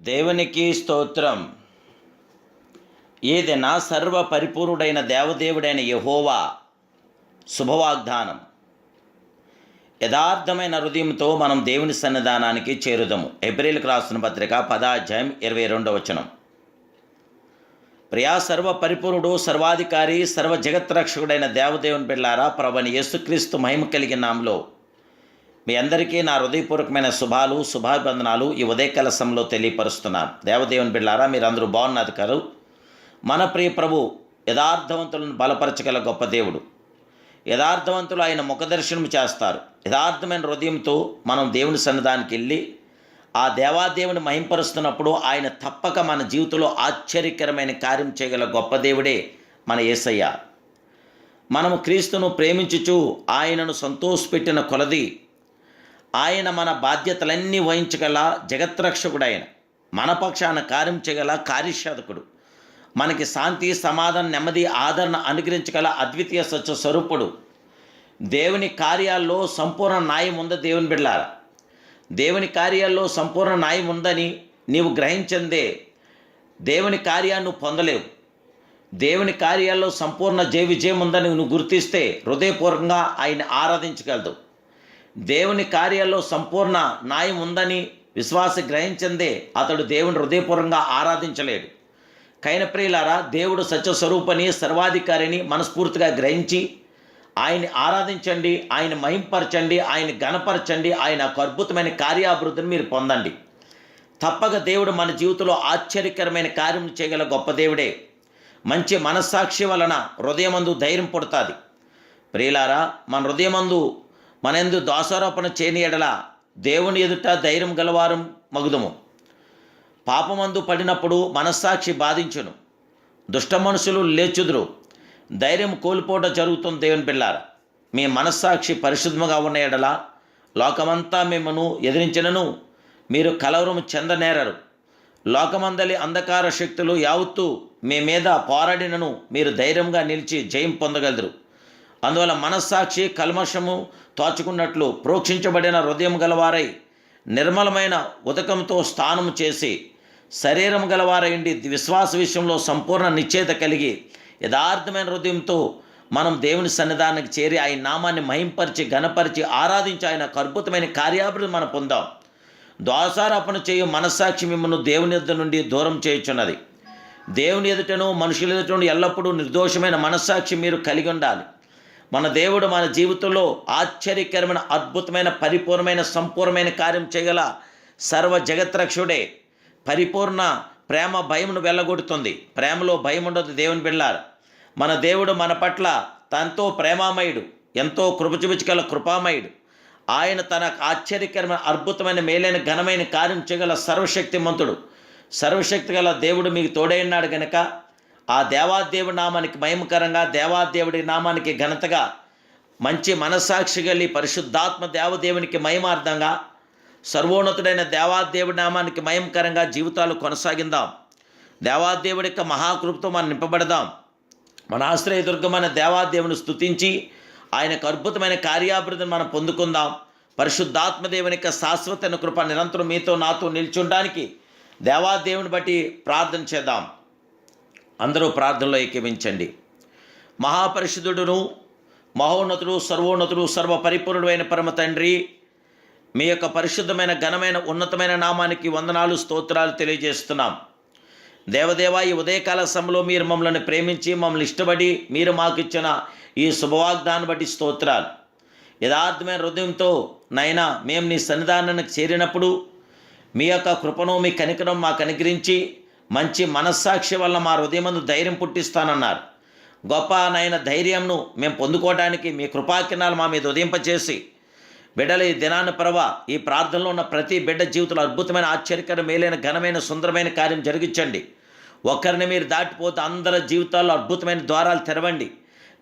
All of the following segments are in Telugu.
దేవునికి స్తోత్రం. ఏదైనా సర్వ పరిపూర్ణుడైన దేవదేవుడైన యహోవా శుభవాగ్దానం. యథార్థమైన హృదయంతో మనం దేవుని సన్నిధానానికి చేరుదాము. ఏప్రిల్కి రాసిన పత్రిక పదాధ్యాయం ఇరవై రెండవ వచనం. ప్రియా సర్వ పరిపూర్ణుడు సర్వాధికారి సర్వ జగత్రక్షకుడైన దేవదేవుని పిల్లారా ప్రభని యేసుక్రీస్తు మహిమ కలిగిన నామలో మీ అందరికీ నా హృదయపూర్వకమైన శుభాలు శుభాభివందనాలు ఈ ఉదయకాల సమయంలో తెలియపరుస్తున్నాను. దేవదేవుని బిళ్ళారా మీరు అందరూ బాగున్నది కదూ? మన ప్రియ ప్రభు యథార్థవంతులను బలపరచగల గొప్ప దేవుడు. యథార్థవంతులు ఆయన ముఖదర్శనం చేస్తారు. యథార్థమైన హృదయంతో మనం దేవుని సన్నిధానికి వెళ్ళి ఆ దేవాదేవుని మహింపరుస్తున్నప్పుడు ఆయన తప్పక మన జీవితంలో ఆశ్చర్యకరమైన కార్యం చేయగల గొప్ప దేవుడే మన యేసయ్య మనము క్రీస్తును ప్రేమించుచు ఆయనను సంతోషపెట్టిన కొలది ఆయన మన బాధ్యతలన్నీ వహించగల జగత్రక్షకుడైన మన పక్షాన కార్యం చేయగల కార్యసాధకుడు. మనకి శాంతి సమాధానం నెమ్మది ఆదరణ అనుగ్రహించగల అద్వితీయ సత్య స్వరూపుడు. దేవుని కార్యాల్లో సంపూర్ణ న్యాయం ఉంద దేవుని బిడ్డారా దేవుని కార్యాల్లో సంపూర్ణ న్యాయం ఉందని నీవు గ్రహించిందే. దేవుని కార్యాన్ని నువ్వు పొందలేవు. దేవుని కార్యాల్లో సంపూర్ణ జయ విజయం ఉందని నువ్వు గుర్తిస్తే హృదయపూర్వకంగా ఆయన ఆరాధించగలదు. దేవుని కార్యాల్లో సంపూర్ణ న్యాయం ఉందని విశ్వాస గ్రహించిందే అతడు దేవుని హృదయపూర్వకంగా ఆరాధించలేడు కైన ప్రియులారా దేవుడు సత్యస్వరూపని సర్వాధికారిని మనస్ఫూర్తిగా గ్రహించి ఆయన్ని ఆరాధించండి ఆయన మహింపరచండి ఆయన గణపరచండి ఆయన ఒక అద్భుతమైన కార్యాభివృద్ధిని మీరు పొందండి. తప్పక దేవుడు మన జీవితంలో ఆశ్చర్యకరమైన కార్యం చేయగల గొప్ప దేవుడే. మంచి మనస్సాక్షి వలన హృదయమందు ధైర్యం పుడుతుంది. ప్రియులారా మన హృదయమందు మనెందు దోషారోపణ చేయని ఎడల దేవుని ఎదుట ధైర్యం గలవారం మగుదము. పాపమందు పడినప్పుడు మనస్సాక్షి బాధించును. దుష్ట మనుషులు లేచుదురు. ధైర్యం కోల్పోవడం జరుగుతుంది దేవుని పిల్లార మీ మనస్సాక్షి పరిశుద్ధముగా ఉన్న ఎడల లోకమంతా మిమ్మను ఎదిరించినను. మీరు కలవరం చెందనేరరు. లోకమందలి అంధకార శక్తులు యావత్తు మీ మీద పోరాడినను. మీరు ధైర్యంగా నిలిచి జయం పొందగలరు అందువల్ల మనస్సాక్షి కల్మషము తోచుకున్నట్లు ప్రోక్షించబడిన హృదయం గలవారై నిర్మలమైన ఉదకంతో స్నానం చేసి శరీరం గలవారైండి విశ్వాస విషయంలో సంపూర్ణ నిశ్చేత కలిగి యథార్థమైన హృదయంతో మనం దేవుని సన్నిధానానికి చేరి ఆయన నామాన్ని మహింపరిచి గణపరిచి ఆరాధించి ఆయన అద్భుతమైన కార్యాభివృద్ధి మనం పొందాం. దోషారోపణ చేయు మనస్సాక్షి మిమ్మల్ని దేవుని ఎద్ద నుండి దూరం చేయుచున్నది. దేవుని ఎదుటను మనుషుల ఎదుటను ఎల్లప్పుడూ నిర్దోషమైన మనస్సాక్షి మీరు కలిగి ఉండాలి. మన దేవుడు మన జీవితంలో ఆశ్చర్యకరమైన అద్భుతమైన పరిపూర్ణమైన సంపూర్ణమైన కార్యం చేయగల సర్వ జగత్రక్షుడే. పరిపూర్ణ ప్రేమ భయమును వెళ్ళగొడుతుంది ప్రేమలో భయం ఉండదు దేవుని బిళ్ళారు మన దేవుడు మన పట్ల తనతో ప్రేమామయుడు ఎంతో కృప కృపామయుడు. ఆయన తన ఆశ్చర్యకరమైన అద్భుతమైన మేలైన ఘనమైన కార్యం చేయగల సర్వశక్తిమంతుడు. సర్వశక్తి గల దేవుడు మీకు తోడైనాడు గనక ఆ దేవాదేవుడి నామానికి మహిమకరంగా దేవాదేవుడి నామానికి ఘనతగా మంచి మనస్సాక్షి గలి పరిశుద్ధాత్మ దేవదేవునికి మహిమార్థంగా సర్వోన్నతుడైన దేవాదేవుడి నామానికి మయంకరంగా జీవితాలు కొనసాగిందాం. దేవాదేవుడి యొక్క మహాకృపతో మనం నింపబడదాం. మన ఆశ్రయదుర్గమైన దేవాదేవుని స్థుతించి ఆయనకు అద్భుతమైన కార్యాభివృద్ధిని మనం పొందుకుందాం. పరిశుద్ధాత్మదేవుని యొక్క శాశ్వతమైన కృప నిరంతరం మీతో నాతో నిల్చుండడానికి దేవాదేవుని బట్టి ప్రార్థన చేద్దాం. అందరూ ప్రార్థనలో ఏకీవించండి మహాపరిషుదుడును మహోన్నతుడు సర్వోన్నతుడు సర్వ పరిపూర్ణుడైన పరమ తండ్రి మీ యొక్క పరిశుద్ధమైన ఘనమైన ఉన్నతమైన నామానికి వందనాలు స్తోత్రాలు తెలియజేస్తున్నాం. దేవదేవ ఈ ఉదయకాల సమయంలో మీరు మమ్మల్ని ప్రేమించి మమ్మల్ని ఇష్టపడి మీరు మాకు ఇచ్చిన ఈ శుభవాగ్దాన్ని బట్టి స్తోత్రాలు. యథార్థమైన హృదయంతో నైనా మేము నీ సన్నిధానానికి చేరినప్పుడు మీ యొక్క కృపను మీ కనికరం మాకు అనుగ్రహించి మంచి మనస్సాక్షి వల్ల మా హృదయమందు ధైర్యం పుట్టిస్తానన్నారు. గొప్ప నైన ధైర్యంను మేము పొందుకోవడానికి మీ కృపాకిరణాలు మా మీద ఉదయింపచేసి బిడ్డల ఈ దినాన్ని ప్రభా ఈ ప్రార్థనలో ఉన్న ప్రతి బిడ్డ జీవితంలో అద్భుతమైన ఆశ్చర్యకర మేలైన ఘనమైన సుందరమైన కార్యం జరిగించండి ఒక్కరిని మీరు దాటిపోతే అందరి జీవితాల్లో అద్భుతమైన ద్వారాలు తెరవండి.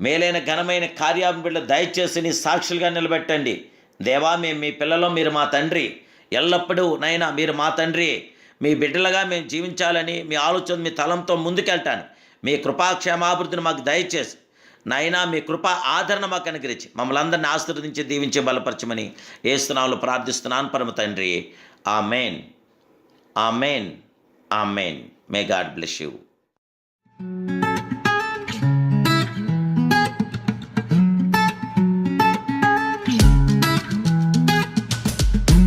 మేలైన ఘనమైన కార్యాలను బిడ్డ దయచేసి నీ సాక్షులుగా నిలబెట్టండి. దేవా మేము మీ పిల్లలో మీరు మా తండ్రి. ఎల్లప్పుడూ నైనా మీరు మా తండ్రి. మీ బిడ్డలుగా మేము జీవించాలని మీ ఆలోచన మీ తలంతో ముందుకెళ్తాను. మీ కృపాక్షేమాభివృద్ధిని మాకు దయచేసి నాయనా మీ కృప ఆదరణ మాకు అనుగ్రహించి మమ్మల్ని అందరిని ఆశీర్వదించి దీవించి బలపరచమని ఏస్తున్నాములు ప్రార్థిస్తున్నాను పరమ తండ్రి. Amen amen amen. May God bless you